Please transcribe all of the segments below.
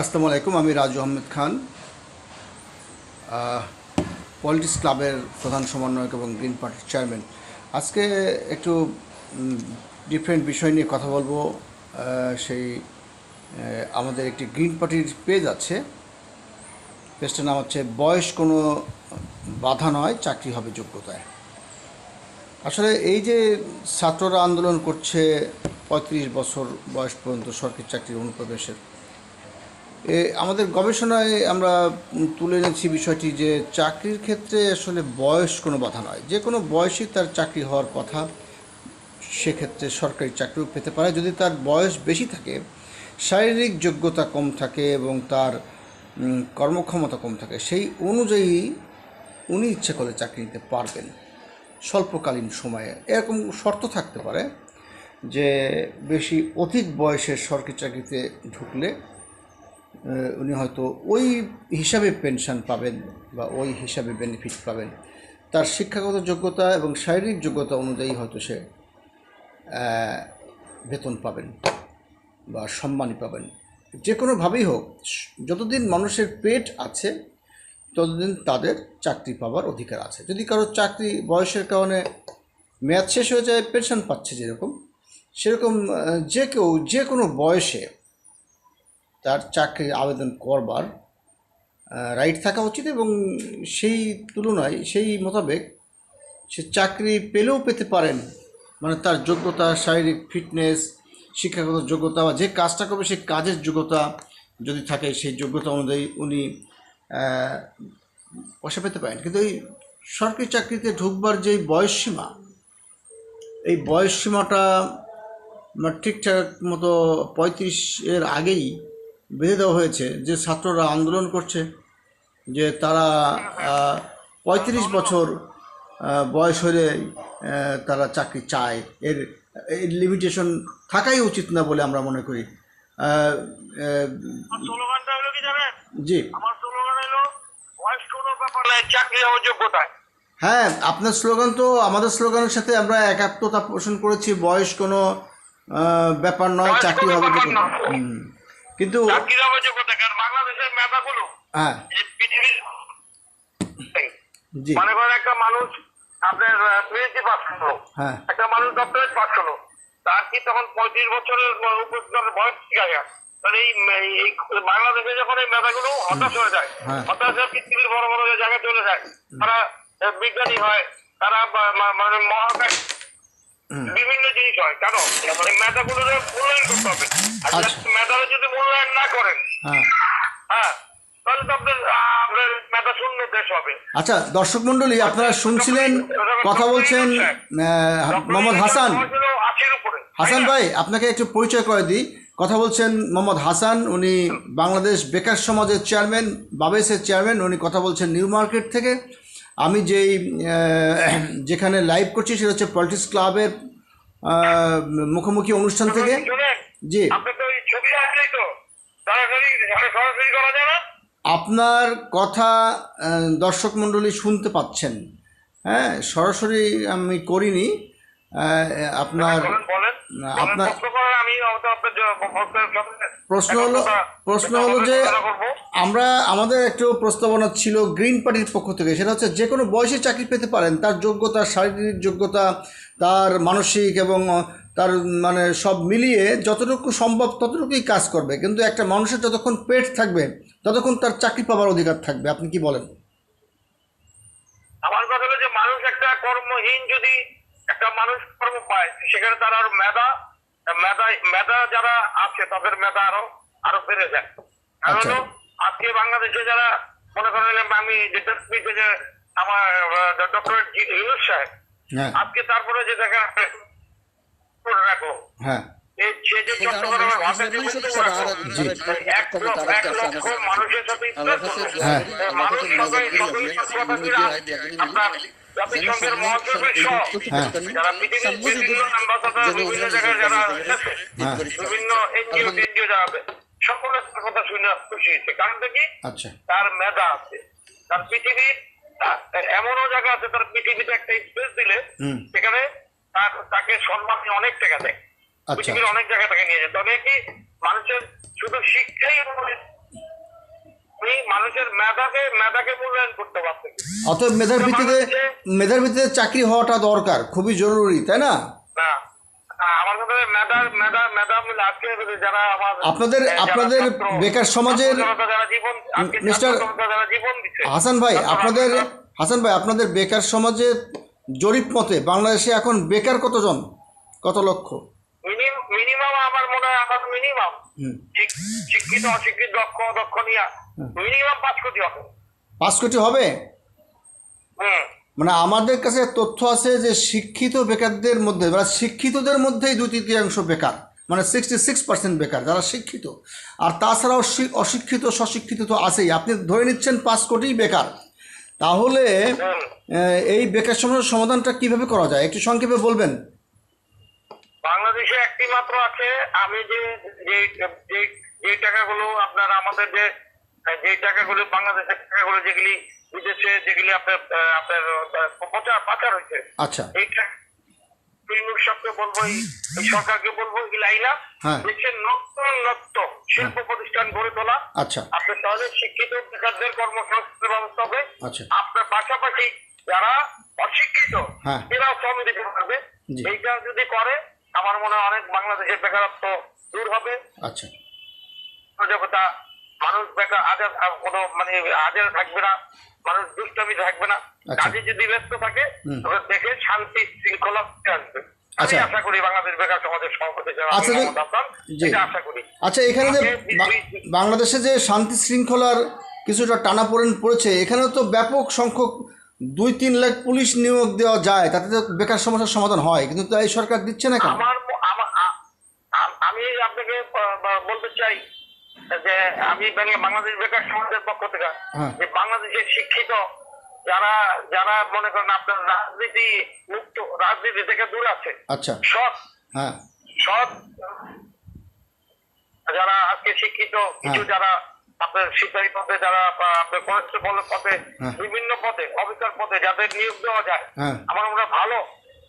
আসসালামু আলাইকুম, আমি রাজু আহমেদ খান। পলিটিক্স ক্লাবের প্রধান সমন্বয়ক এবং গ্রিন পার্টির চেয়ারম্যান আজকে একটু ডিফারেন্ট বিষয় নিয়ে কথা বলব। সেই আমাদের একটি গ্রিন পার্টির পেজ আছে। পেজটার নাম হচ্ছে, বয়স কোনো বাধা নয়, চাকরি হবে যোগ্যতায়। আসলে এই যে ছাত্ররা আন্দোলন করছে, পঁয়ত্রিশ বছর বয়স পর্যন্ত সরকারি চাকরির অনুপ্রবেশের আমাদের গবেষণায় আমরা তুলে এনেছি বিষয়টি যে চাকরির ক্ষেত্রে আসলে বয়স কোনো বাধা নয়। যে কোনো বয়সই তার চাকরি হওয়ার কথা সেক্ষেত্রে সরকারি চাকরিও পেতে পারে। যদি তার বয়স বেশি থাকে, শারীরিক যোগ্যতা কম থাকে এবং তার কর্মক্ষমতা কম থাকে, সেই অনুযায়ী উনি ইচ্ছে করলে চাকরি নিতে পারবেন স্বল্পকালীন সময়ে। এরকম শর্ত থাকতে পারে যে বেশি অধিক বয়সের সরকারি চাকরিতে ঢুকলে উনি হয়তো ওই হিসাবে পেনশন পাবেন বা ওই হিসাবে বেনিফিট পাবেন। তার শিক্ষাগত যোগ্যতা এবং শারীরিক যোগ্যতা অনুযায়ী হয়তো সে বেতন পাবেন বা সম্মানই পাবেন। যে কোনোভাবেই হোক, যতদিন মানুষের পেট আছে, ততদিন তাদের চাকরি পাওয়ার অধিকার আছে। যদি কারও চাকরি বয়সের কারণে মেয়াদ শেষ হয়ে যায় পেনশন পাচ্ছে যেরকম, সেরকম যে কেউ, যে কোনো বয়সে তার চাকরির আবেদন করবার রাইট থাকা উচিত এবং সেই তুলনায়, সেই মোতাবেক সে চাকরি পেলেও পেতে পারেন। মানে তার যোগ্যতা, শারীরিক ফিটনেস শিক্ষাগত যোগ্যতা বা যে কাজটা করবে সেই কাজের যোগ্যতা যদি থাকে, সেই যোগ্যতা অনুযায়ী উনি পয়সা পেতে পারেন। কিন্তু এই সরকারি চাকরিতে ঢুকবার যেই বয়সসীমা, এই বয়সসীমাটা ঠিকঠাক মতো পঁয়ত্রিশ এর আগেই বেঁধে দেওয়া হয়েছে যে ছাত্ররা আন্দোলন করছে যে তারা পঁয়ত্রিশ বছর বয়স হলে তারা চাকরি চায়। এর এর লিমিটেশন থাকাই উচিত না বলে আমরা মনে করি। জি। হ্যাঁ আপনার স্লোগান তো আমাদের স্লোগানের সাথে আমরা একাত্মতা পোষণ করেছি বয়স কোনো ব্যাপার নয় চাকরি হবে হুম। কিন্তু হ্যাঁ। মনে করেন একটা মানুষ আপনার পিএইচডি পাস হলো হ্যাঁ। একটা মানুষ ডক্টরেট পাস হলো তার কি তখন পঁয়ত্রিশ বছরের উপর বয়স ঠিক আছে? তাহলে এই বাংলাদেশে যখন এই মেধাগুলো হতাশ হয়ে যায় হ্যাঁ। হতাশ হয়ে পৃথিবীর বড় বড় জায়গায় চলে যায় তারা বিজ্ঞানী হয় তারা মানে মহাকাশ। বিভিন্ন জিনিস হয়। মানে মেধাগুলোর মূল্যায়ন করতে হবে। আর আচ্ছা। মেধারা যদি মূল্যায়ন না করেন হ্যাঁ। হ্যাঁ আচ্ছা দর্শক মণ্ডলী আপনারা শুনছিলেন কথা বলছেন মোহাম্মদ হাসান। হাসান ভাই আপনাকে একটু পরিচয় করে দিই। কথা বলছেন মোহাম্মদ হাসান উনি বাংলাদেশ বেকার সমাজের চেয়ারম্যান বাবেসের চেয়ারম্যান উনি কথা বলছেন নিউ মার্কেট থেকে। আমি যেই যেখানে লাইভ করছি সেটা হচ্ছে পলিটিক্স ক্লাবের মুখোমুখি অনুষ্ঠান থেকে। জি। আপনার কথা দর্শক মণ্ডলী শুনতে পাচ্ছেন। হ্যাঁ সরাসরি আমি করিনি। আপনার বলেন, আপনার- আপনার প্রশ্ন হলো প্রশ্ন হলো যে আমরা আমাদের একটু প্রস্তাবনা ছিল গ্রিন পার্টির পক্ষ থেকে। সেটা হচ্ছে যে কোনো বয়সে চাকরি পেতে পারেন। তার যোগ্যতা শারীরিক যোগ্যতা তার মানসিক এবং তার মানে সব মিলিয়ে যতটুকু সম্ভব ততটুকুই কাজ করবে। কিন্তু একটা মানুষের যতক্ষণ পেট থাকবে ততক্ষণ তার চাকরি পাওয়ার অধিকার থাকবে। আপনি কি বলেন? আমার কথা হলো যে মানুষ একটা কর্মহীন যদি একটা মানুষ কর্ম পায় সেখানে তার আর মেধা মেধা মেধা যারা আছে তাদের মেধা আরও আরও বেড়ে যায়। কারণ আচ্ছা। আজকে বাংলাদেশে যারা মনে করেন আমি যেটা যে আমার ডক্টর ইউনুস সাহেব হ্যাঁ। আজকে তারপরে যে দেখা করে রাখো হ্যাঁ। মানুষের সাথে জাতিসংঘের মহাসচিব সহ হ্যাঁ। যারা পৃথিবীর বিভিন্ন অ্যাম্বাসাডার বিভিন্ন জায়গায় যারা হ্যাঁ। বিভিন্ন এনজিও টেনজিও যারা সকলের তার কথা শুনে খুশি হয়েছে। কারণটা কি? আচ্ছা। তার মেধা আছে। তার পৃথিবীর এমনও জায়গা আছে তার পৃথিবীতে একটা স্পেস দিলে সেখানে তার তাকে সম্মান অনেক টাকা দেয়। আচ্ছা পৃথিবীর অনেক জায়গা থেকে নিয়ে যায়। তবে কি মানুষের শুধু শিক্ষাই মেধাকে মেধাকে মূল্যায়ন করতে পারছে অতএব মেধার ভিত্তিতে মেধার ভিত্তিতে চাকরি হওয়াটা দরকার খুবই জরুরি তাই না? আপনাদের আপনাদের বেকার সমাজের মিস্টার হাসান ভাই আপনাদের হাসান ভাই আপনাদের বেকার সমাজে জরিপ মতে বাংলাদেশে এখন বেকার কতজন? কত লক্ষ? মিনিমাম আমার মনে হয় আমার মিনিমাম শিক্ষিত অশিক্ষিত দক্ষ দক্ষ নিয়ে মিনিমাম পাঁচ কোটি হবে। পাঁচ কোটি হবে? মানে আমাদের কাছে তথ্য আছে যে শিক্ষিত বেকারদের মধ্যে মানে শিক্ষিতদের মধ্যেই দুই তৃতীয়াংশ বেকার মানে সিক্সটি সিক্স পার্সেন্ট বেকার যারা শিক্ষিত। আর তাছাড়াও অশিক্ষিত সশিক্ষিত তো আছেই। আপনি ধরে নিচ্ছেন পাঁচ কোটি বেকার। তাহলে এই বেকার সমস্যার সমাধানটা কীভাবে করা যায়? একটু সংক্ষেপে বলবেন। বাংলাদেশে একটি মাত্র আছে আমি যে যে টাকাগুলো আপনার আমাদের যে যে টাকাগুলো বাংলাদেশের টাকাগুলো যেগুলি বিদেশে যেগুলি আপনার আপনার প্রচার পাচার হয়েছে আচ্ছা এইটা সবকে বলব এই সরকারকে বলব এগুলো আইনা হ্যাঁ। দেশের নতুন নত্য শিল্প প্রতিষ্ঠান গড়ে তোলা আচ্ছা আপনার তাহলে শিক্ষিত বেকারদের কর্মসংস্থানের ব্যবস্থা হবে আচ্ছা। আপনার পাশাপাশি যারা অশিক্ষিত হ্যাঁ। এরাও শ্রম দিতে পারবে। এইটা যদি করে আমার মনে হয় অনেক বাংলাদেশের বেকারত্ব দূর হবে। আচ্ছা। মানুষ বেকার আজাদ কোনো মানে আজাদ থাকবে না মানুষ দুষ্টামি থাকবে না। আচ্ছা। কাজে যদি ব্যস্ত থাকে তবে দেখে শান্তি শৃঙ্খলা আসবে। আচ্ছা। আশা করি বাংলাদেশ বেকার সমাজের সভাপতি যারা আচ্ছা, আশা করি। আচ্ছা এখানে যে বাংলাদেশে যে শান্তি শৃঙ্খলার কিছুটা টানাপোড়েন পড়েছে এখানে তো ব্যাপক সংখ্যক দুই তিন লাখ পুলিশ নিয়োগ দেওয়া যায় তাতে তো বেকার সমস্যার সমাধান হয় কিন্তু এই সরকার দিচ্ছে না কেন আমা- আপনাকে বলতে চাই যে আমি বাংলাদেশ বেকার সমাজের পক্ষ থেকে হ্যাঁ। যে বাংলাদেশের শিক্ষিত যারা যারা মনে করেন আপনার রাজনীতি মুক্ত রাজনীতি থেকে দূর আছে আচ্ছা সৎ হ্যাঁ সৎ যারা আজকে শিক্ষিত কিছু হ্যাঁ। যারা আপনার সিপাহী পদে যারা আপনার কনস্টেবল পদে হ্যাঁ। বিভিন্ন পদে অফিসার পদে যাদের নিয়োগ দেওয়া যায় হ্যাঁ। আমার মনে ভালো।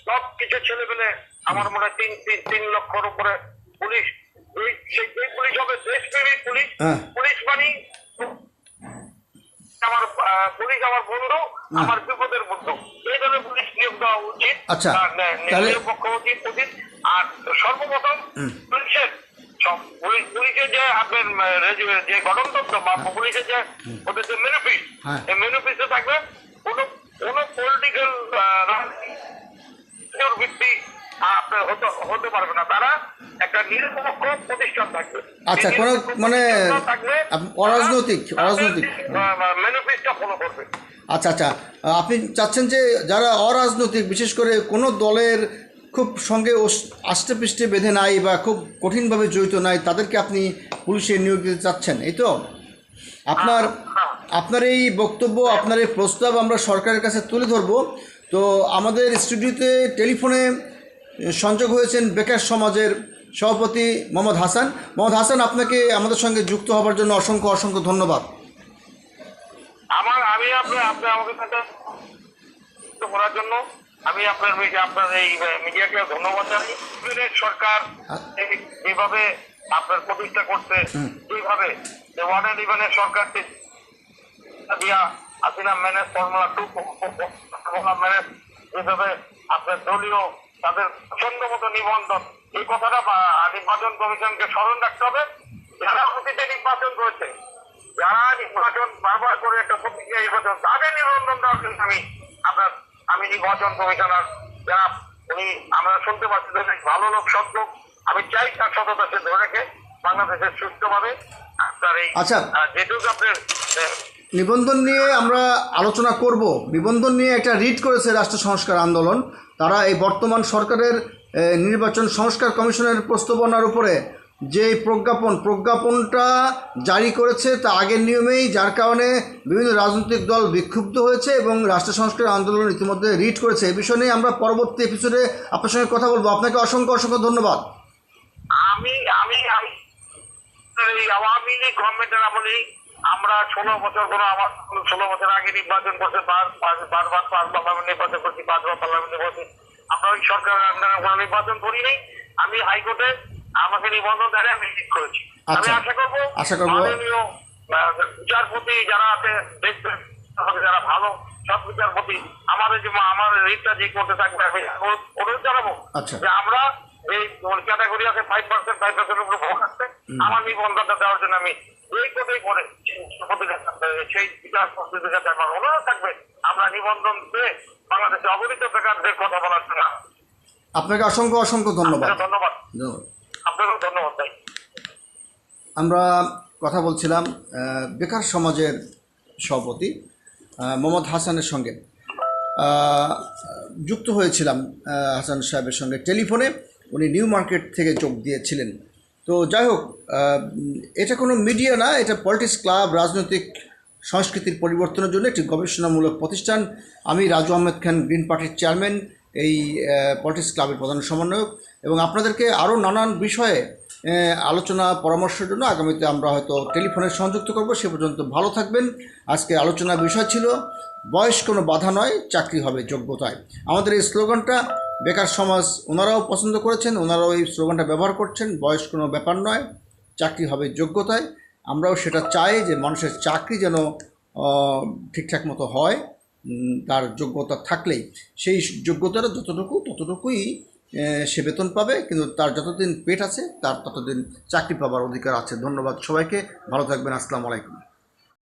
সব কিছু ছেলে পেলে আমার মনে হয় তিন তিন তিন লক্ষর উপরে পুলিশ। সেই যে পুলিশ হবে দেশপ্রেমিক পুলিশ। হ্যাঁ। পুলিশ মানি আমার পুলিশ আমার বন্ধু আমার বিপদের বন্ধু। এই ধরনের পুলিশ নিয়োগ দেওয়া উচিত। নিরপেক্ষ উচিত উচিত আর সর্বপ্রথম পুলিশের পুলিশের যে আপনার যে গণতন্ত্র বা পুলিশের যে ওদের যে মেনুফিস হ্যাঁ। এই মেনুফিসে থাকবে কোনো কোনো পলিটিক্যাল ভিত্তি আপনার হতে হতে পারবে না। তারা একটা নিরপেক্ষ প্রতিষ্ঠান থাকবে। আচ্ছা, মানে অরাজনৈতিক, অরাজনৈতিক। ফলো করবে। আচ্ছা আচ্ছা। আপনি চাচ্ছেন যে যারা অরাজনৈতিক বিশেষ করে কোনো দলের খুব সঙ্গে ওস- আষ্টে পৃষ্ঠে বেঁধে নাই বা খুব কঠিনভাবে জড়িত নাই, তাদেরকে আপনি পুলিশে নিয়োগ দিতে চাচ্ছেন, এই তো? আপনার আপনার এই বক্তব্য, আপনার এই প্রস্তাব আমরা সরকারের কাছে তুলে ধরব। তো আমাদের স্টুডিওতে টেলিফোনে সংযোগ হয়েছেন বেকার সমাজের সভাপতি মোহাম্মদ হাসান। মোহাম্মদ হাসান, আপনাকে আমাদের সঙ্গে যুক্ত হবার জন্য অসংখ্য অসংখ্য ধন্যবাদ। আমার, আমি আপনার আপনি আমাকে করার জন্য আমি আপনার আপনার এই মিডিয়াকে ধন্যবাদ জানাই। সরকার যেভাবে আপনার প্রতিষ্ঠা করছে যেভাবে ওয়ান ইলেভেনের সরকারকে দিয়া Hasina manage formula two formula manage যেভাবে আপনার দলীয় তাদের প্রচণ্ড মতো নিবন্ধন এই কথাটা নির্বাচন কমিশনকে স্মরণ রাখতে হবে। যারা অতীতে নির্বাচন করেছে যারা নির্বাচন বারবার করে একটা প্রতিক্রিয়া নির্বাচন তাদের নিবন্ধন দেওয়ার আমি আপনার আমি নির্বাচন কমিশনার যারা উনি আমরা শুনতে পাচ্ছি যে ভালো লোক লোক। আমি চাই তার সততা সে ধরে রেখে বাংলাদেশের সুস্থভাবে। আপনার এই আচ্ছা। যেটুকু আপনার নিবন্ধন নিয়ে আমরা আলোচনা করব। নিবন্ধন নিয়ে একটা রিট করেছে রাষ্ট্র সংস্কার আন্দোলন। তারা এই বর্তমান সরকারের নির্বাচন সংস্কার কমিশনের প্রস্তাবনার উপরে যে প্রজ্ঞাপন, প্রজ্ঞাপনটা জারি করেছে তা আগের নিয়মেই, যার কারণে বিভিন্ন রাজনৈতিক দল বিক্ষুব্ধ হয়েছে এবং রাষ্ট্র সংস্কার আন্দোলন ইতিমধ্যে রিট করেছে। এ বিষয় নিয়ে আমরা পরবর্তী এপিসোডে আপনার সঙ্গে কথা বলব। আপনাকে অসংখ্য অসংখ্য ধন্যবাদ। আমি আমি আওয়ামী লীগ গভর্নমেন্টের আমলেই আমরা ষোলো বছর ধরে আমার ষোলো বছর আগে নির্বাচন করছে বার- বার- বারবার পাঁচ পার্লামেন্ট নির্বাচন করছি পাঁচবার পার্লামেন্ট নির্বাচন আমরা ওই সরকারের আন্ডারে নির্বাচন করিনি। আমি হাইকোর্টে আমাকে নিবন্ধন দ্বারা আমি ঠিক করেছি আমি আচ্ছা। আশা করব আশা করব। মাননীয় আহ, বিচারপতি যারা আছে দেখবেন যারা ভালো সব বিচারপতি আমাদের যে আমার রিটটা যে করতে থাকবে আমি অনুরোধ- জানাব আচ্ছা। যে আমরা এই ক্যাটাগরি আছে ফাইভ পার্সেন্ট ফাইভ পার্সেন্ট উপরে ভোট আছে আমার নিবন্ধনটা দেওয়ার জন্য আমি এই কোটাই করে সেই বিচার পদ্ধতি যাতে আমার অনুরোধ থাকবে আমরা নিবন্ধন দিয়ে বাংলাদেশে অবহিত বেকারদের কথা বলার জন্য আপনাকে অসংখ্য অসংখ্য ধন্যবাদ ধন্যবাদ আমরা কথা বলছিলাম বেকার সমাজের সভাপতি মোহাম্মদ হাসানের সঙ্গে। যুক্ত হয়েছিলাম হাসান সাহেবের সঙ্গে টেলিফোনে। উনি নিউ মার্কেট থেকে যোগ দিয়েছিলেন। তো যাই হোক এটা কোনো মিডিয়া না, এটা পলিটিক্স ক্লাব, রাজনৈতিক সংস্কৃতির পরিবর্তনের জন্য একটি গবেষণামূলক প্রতিষ্ঠান। আমি রাজু আহমেদ খান, গ্রিন পার্টির চেয়ারম্যান। এই পলিটিক্স ক্লাবের প্রধান সমন্বয়ক এবং আপনাদেরকে আরও নানান বিষয়ে আলোচনা, পরামর্শের জন্য আগামীতে আমরা হয়তো টেলিফোনে সংযুক্ত করব। সে পর্যন্ত ভালো থাকবেন। আজকে আলোচনার বিষয় ছিল, বয়স কোনো বাধা নয়, চাকরি হবে যোগ্যতায়। আমাদের এই স্লোগানটা, বেকার সমাজ ওনারাও পছন্দ করেছেন, ওনারাও এই স্লোগানটা ব্যবহার করছেন, বয়স কোনো ব্যাপার নয়, চাকরি হবে যোগ্যতায়। আমরাও সেটা চাই যে মানুষের চাকরি যেন ঠিকঠাক মতো হয়। তার যোগ্যতা থাকলেই, সেই যোগ্যতাটা যতটুকু, ততটুকুই সে বেতন পাবে, কিন্তু তার যতদিন পেট আছে, তার ততদিন চাকরি পাবার অধিকার আছে। ধন্যবাদ সবাইকে, ভালো থাকবেন, আসসালামু আলাইকুম।